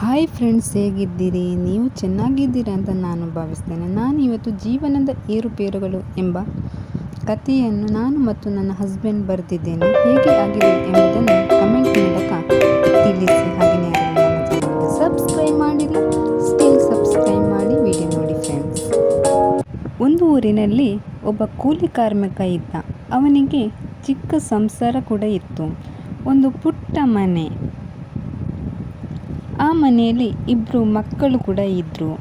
Hi friends ಹೇಗಿದ್ದೀರಿ? ನೀವು ಚೆನ್ನಾಗಿದ್ದೀರಾ ಅಂತ ನಾನು ಭಾವಿಸ್ತೇನೆ. ನಾನು ಇವತ್ತು ಜೀವನದ ಏರುಪೇರುಗಳು ಎಂಬ ಕಥೆಯನ್ನು ನಾನು ಮತ್ತು ನನ್ನ ಹಸ್ಬೆಂಡ್ ಬರೆದಿದ್ದೇನೆ. ಹೇಗೆ ಆಗಿದೆ ಎಂಬುದನ್ನು ಕಮೆಂಟ್ ಮೂಲಕ ತಿಳಿಸಿ. ಹಾಗೆಯೇ ಸಬ್ಸ್ಕ್ರೈಬ್ ಮಾಡಿಲ್ಲ ಸ್ಟಿಲ್ ಸಬ್ಸ್ಕ್ರೈಬ್ ಮಾಡಿ ವಿಡಿಯೋ ನೋಡಿ ಫ್ರೆಂಡ್ಸ್ ಒಂದು ಊರಿನಲ್ಲಿ ಒಬ್ಬ ಕೂಲಿ ಕಾರ್ಮಿಕ ಇದ್ದ. ಅವನಿಗೆ ಚಿಕ್ಕ ಸಂಸಾರ ಕೂಡ ಇತ್ತು. ಒಂದು ಪುಟ್ಟ ಮನೆ. ಆ ಮನೆಯಲ್ಲಿ ಇಬ್ಬರು ಮಕ್ಕಳು ಕೂಡ ಇದ್ದರು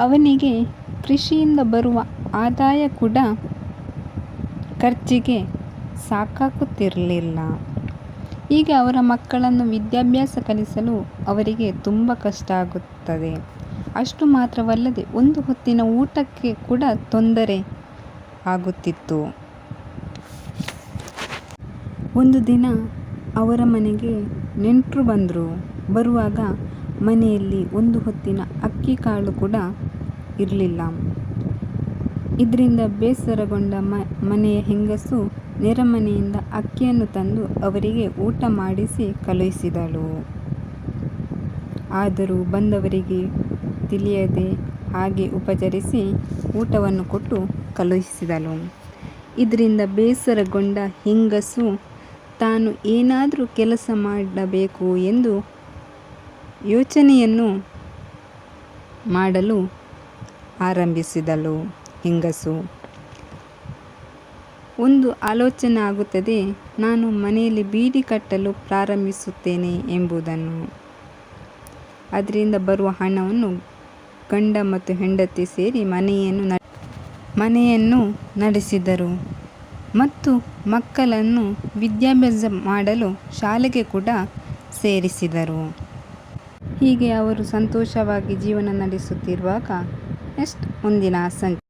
ಅವನಿಗೆ ಕೃಷಿಯಿಂದ ಬರುವ ಆದಾಯ ಕೂಡ ಖರ್ಚಿಗೆ ಸಾಕಾಗುತ್ತಿರಲಿಲ್ಲ. ಹೀಗೆ ಅವರ ಮಕ್ಕಳನ್ನು ವಿದ್ಯಾಭ್ಯಾಸ ಕಲಿಸಲು ಅವರಿಗೆ ತುಂಬ ಕಷ್ಟ ಆಗುತ್ತದೆ. ಅಷ್ಟು ಮಾತ್ರವಲ್ಲದೆ ಒಂದು ಹೊತ್ತಿನ ಊಟಕ್ಕೆ ಕೂಡ ತೊಂದರೆ ಆಗುತ್ತಿತ್ತು. ಒಂದು ದಿನ ಅವರ ಮನೆಗೆ ನೆಂಟರು ಬಂದರು. ಬರುವಾಗ ಮನೆಯಲ್ಲಿ ಒಂದು ಹೊತ್ತಿನ ಅಕ್ಕಿ ಕಾಳು ಕೂಡ ಇರಲಿಲ್ಲ. ಇದರಿಂದ ಬೇಸರಗೊಂಡ ಮ, ಮನೆಯ ಹೆಂಗಸು ನೆರೆಮನೆಯಿಂದ ಅಕ್ಕಿಯನ್ನು ತಂದು ಅವರಿಗೆ ಊಟ ಮಾಡಿಸಿ ಕಳುಹಿಸಿದಳು. ಆದರೂ ಬಂದವರಿಗೆ ತಿಳಿಯದೆ ಹಾಗೆ ಉಪಚರಿಸಿ ಊಟವನ್ನು ಕೊಟ್ಟು ಕಳುಹಿಸಿದಳು. ಇದರಿಂದ ಬೇಸರಗೊಂಡ ಹೆಂಗಸು, ತಾನು ಏನಾದರೂ ಕೆಲಸ ಮಾಡಬೇಕು ಎಂದು ಯೋಚನೆಯನ್ನು ಮಾಡಲು ಆರಂಭಿಸಿದಳು ಹೆಂಗಸು. ಒಂದು ಆಲೋಚನೆ ಆಗುತ್ತದೆ, ನಾನು ಮನೆಯಲ್ಲಿ ಬೀಡಿ ಕಟ್ಟಲು ಪ್ರಾರಂಭಿಸುತ್ತೇನೆ ಎಂಬುದನ್ನು. ಅದರಿಂದ ಬರುವ ಹಣವನ್ನು ಗಂಡ ಮತ್ತು ಹೆಂಡತಿ ಸೇರಿ ಮನೆಯನ್ನು ನ, ಮನೆಯನ್ನು ನಡೆಸಿದರು ಮತ್ತು ಮಕ್ಕಳನ್ನು ವಿದ್ಯಾಭ್ಯಾಸ ಮಾಡಲು ಶಾಲೆಗೆ ಕೂಡ ಸೇರಿಸಿದರು. ಹೀಗೆ ಅವರು ಸಂತೋಷವಾಗಿ ಜೀವನ ನಡೆಸುತ್ತಿರುವಾಗ ನೆಕ್ಸ್ಟ್ ಮುಂದಿನ ಸಂಚ